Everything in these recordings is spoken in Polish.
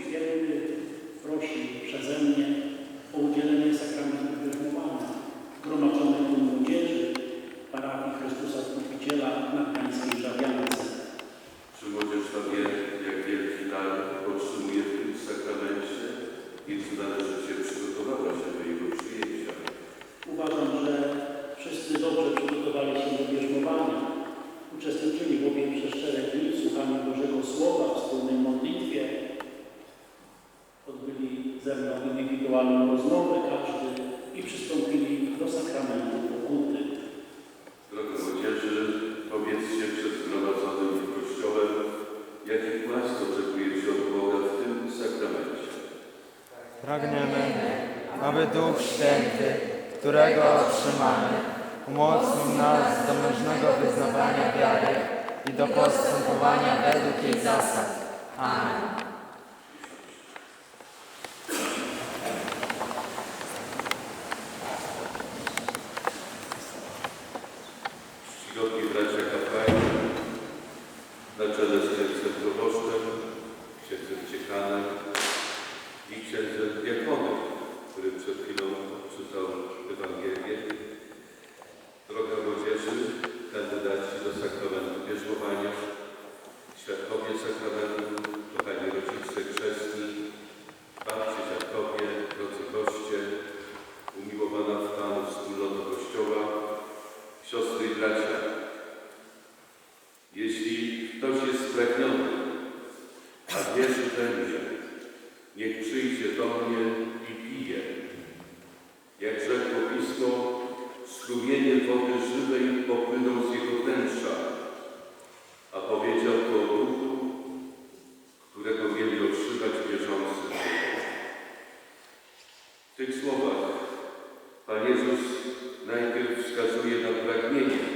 Święty prosi przeze mnie o udzielenie aby Duch Święty, którego otrzymamy, umocnił nas do mężnego wyznawania wiary i do postępowania według jej zasad. Amen. W tych słowach Pan Jezus najpierw wskazuje na pragnienie.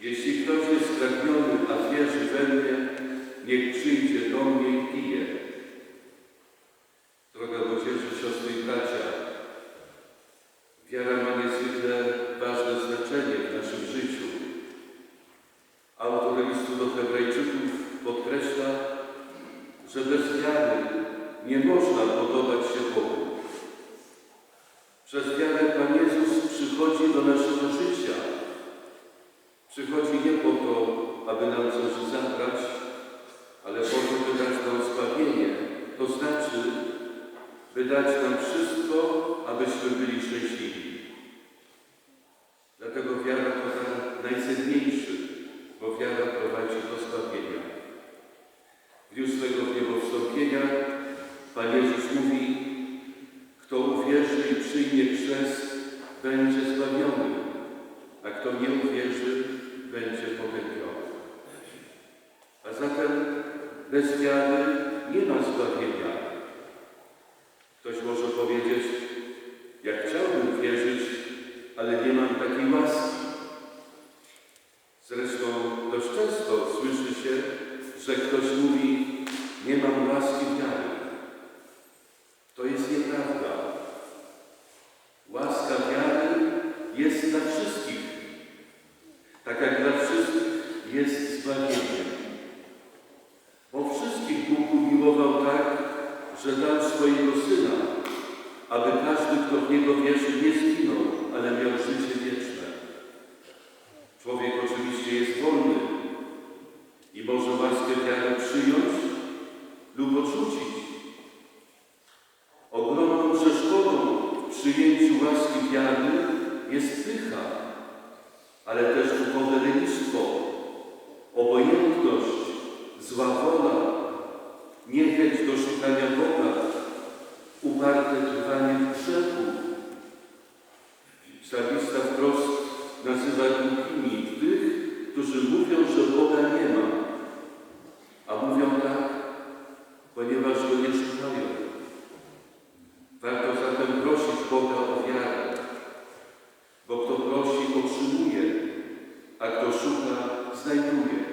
Jeśli ktoś jest spragniony, a wierzy we mnie, niech przyjdzie do mnie i je. Przychodzi nie po to, aby nam coś zabrać, ale po to, by dać nam zbawienie. To znaczy, by dać nam wszystko, abyśmy byli szczęśliwi. bez wiary nie ma zbawienia. Ale też duchowe lenistwo, obojętność, zła wola, niechęć do szukania Boga, uparte trwanie w grzechu. Psalmista wprost nazywa głupimi tych, którzy mówią, że Boga nie ma, a mówią tak, ponieważ Go nie szukają. Warto zatem prosić Boga o wiarę, bo kto prosi, otrzymuje, a kto szuka,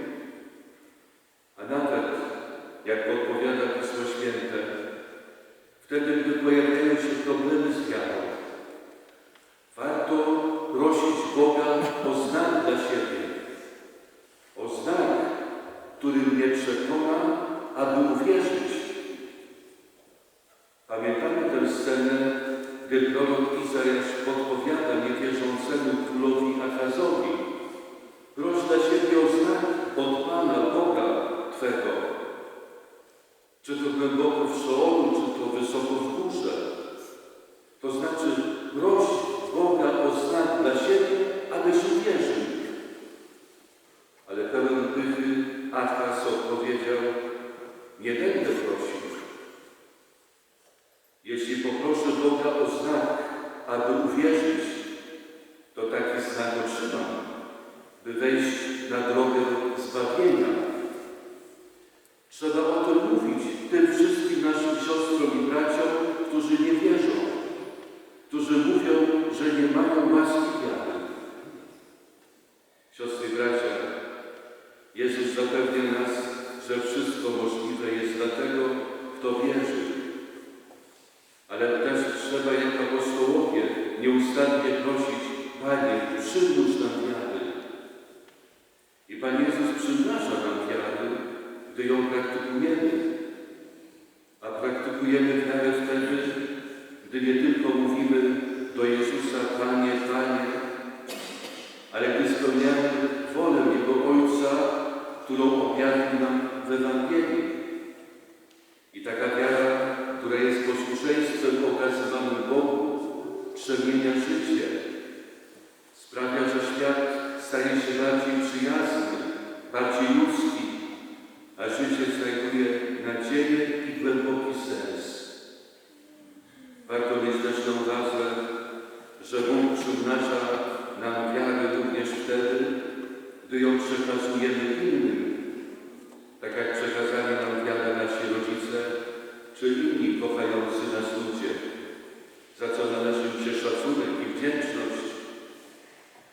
by wejść na drogę zbawienia. Trzeba o tym mówić tym wszystkim naszym siostrom i braciom, którzy nie wierzą, którzy mówią, że nie mają łaski wiary. Siostry i bracia, Jezus zapewnia nas, że wszystko możliwe jest dla tego, kto wierzy. Ale też trzeba jak apostołowie nieustannie prosić, Panie, przymnóż nam wiary. I Pan Jezus przymnaża nam wiary, gdy ją praktykujemy. A praktykujemy wiarę wtedy, gdy nie tylko mówimy do Jezusa, Panie, Panie, ale gdy spełniamy wolę Jego Ojca, którą objawił nam w Ewangelii. I taka wiara, która jest posłuszeństwem okazywanym Bogu, przemienia życie. Sprawia, że świat staje się bardziej przyjazny, bardziej ludzki, a życie znajduje nadzieję i głęboki sens. Warto mieć też na uwadze, że Bóg przymnaża nam wiarę również wtedy, gdy ją przekazujemy innym, tak jak przekazali nam wiarę nasi rodzice, czy inni kochający nas ludzie, za co należy im się szacunek i wdzięczność,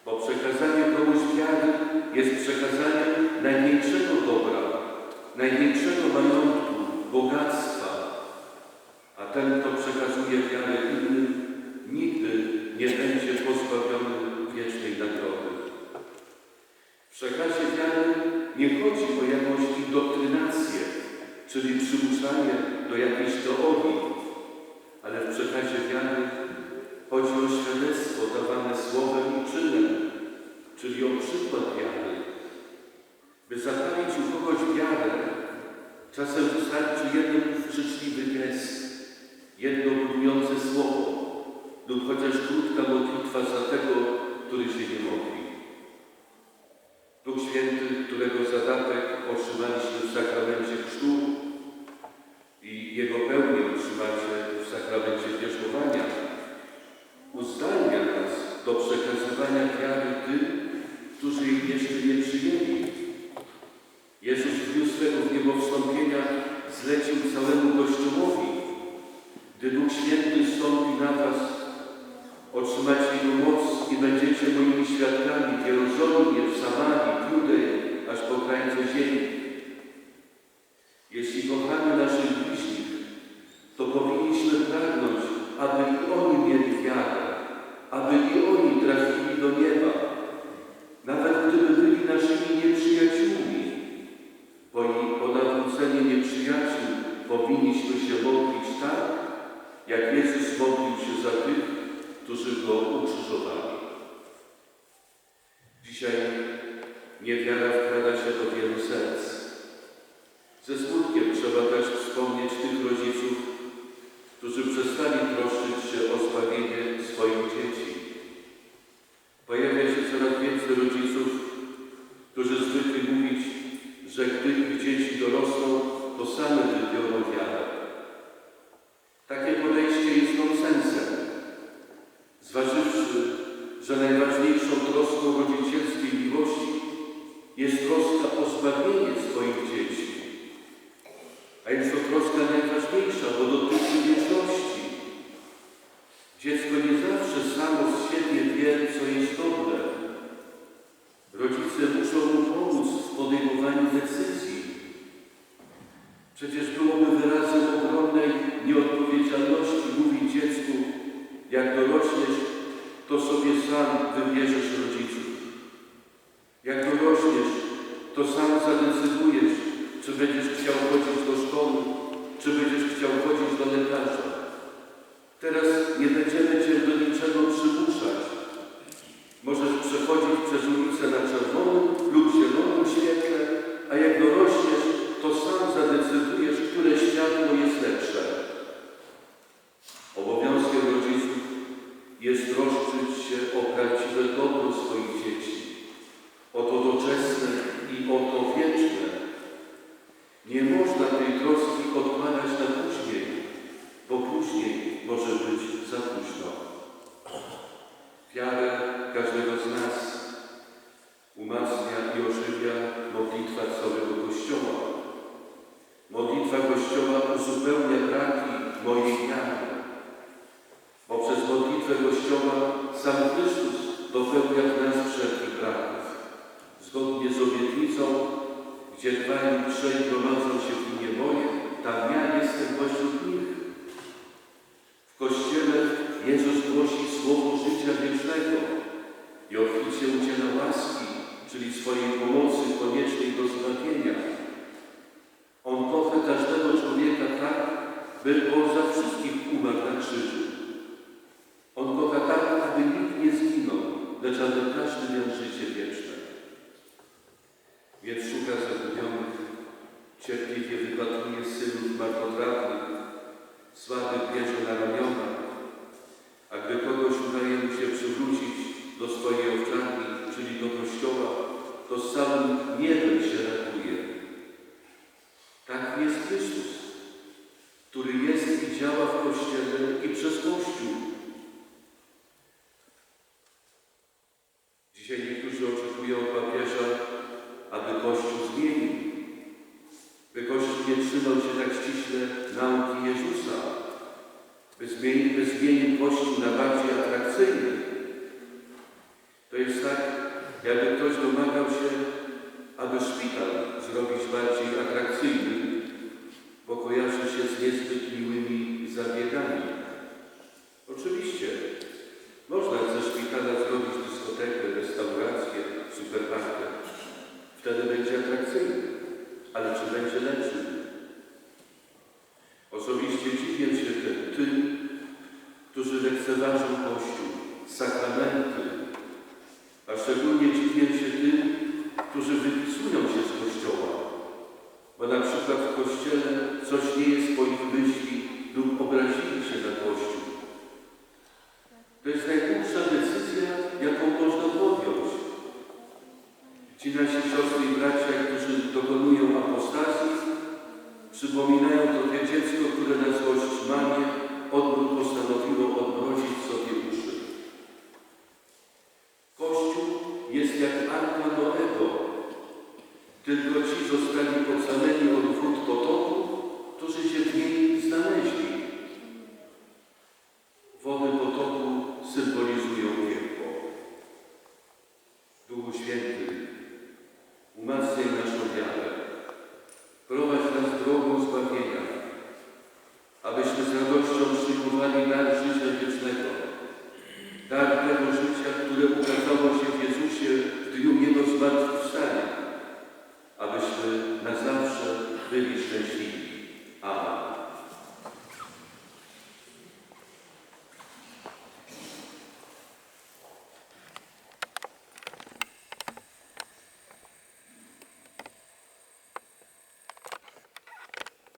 bo przekazanie komuś wiary jest przekazaniem największego dobra, największego majątku, bogactwa, a ten, kto przekazuje wiarę innym, nigdy nie będzie pozbawiony wiecznej nagrody. W przekazie wiary nie chodzi o jakąś indoktrynację, czyli przymuszanie do jakiejś teorii, ale w przekazie wiary chodzi o świadectwo dawane słowem i czynem, czyli o przykład wiary. By zapalić u kogoś wiarę, czasem wystarczy jeden życzliwy gest, jedno budujące słowo lub chociaż krótka modlitwa za tego, który się nie modli. Duch Święty, którego zadatek otrzymaliśmy w sakramencie chrztu i jego pełnię otrzymacie w sakramencie bierzmowania, uzdalnia nas do przekazywania wiary tym, którzy jej jeszcze nie przyjęli. Jezus w dniu swego wniebowstąpienia zlecił całemu Kościołowi, gdy Duch Święty stąpi na was, otrzymacie Jego moc i będziecie moimi świadkami w Jerozolimie, w Samarii, Judei, aż po krańce ziemi. Jeśli kochamy naszych bliźnich, to powinniśmy pragnąć, aby i oni mieli wiarę, aby i oni trafili do nieba, Dziecko nie zawsze samo z siebie wie, co jest dobre. Teraz nie będziemy Cię do niczego przymuszać. Możesz przechodzić przez ulicę na czerwonym, Kościele Jezus głosi słowo życia wiecznego i obficie udziela łaski, czyli swojej pomocy koniecznej do zbawienia. On kocha każdego człowieka tak, by on za wszystkich umarł na krzyżu. wieże na ramiona, a gdy kogoś udaje mu się przywrócić do swojej owczarni, czyli do kościoła, to sam niebem się ratuje. Tak jest Chrystus, który jest i działa w Kościele i przez Kościół. dziwię się tym, którzy lekceważą Kościół, sakramenty, a szczególnie dziwię się tym, którzy wypisują się z Kościoła, bo na przykład w Kościele coś nie jest po ich myśli,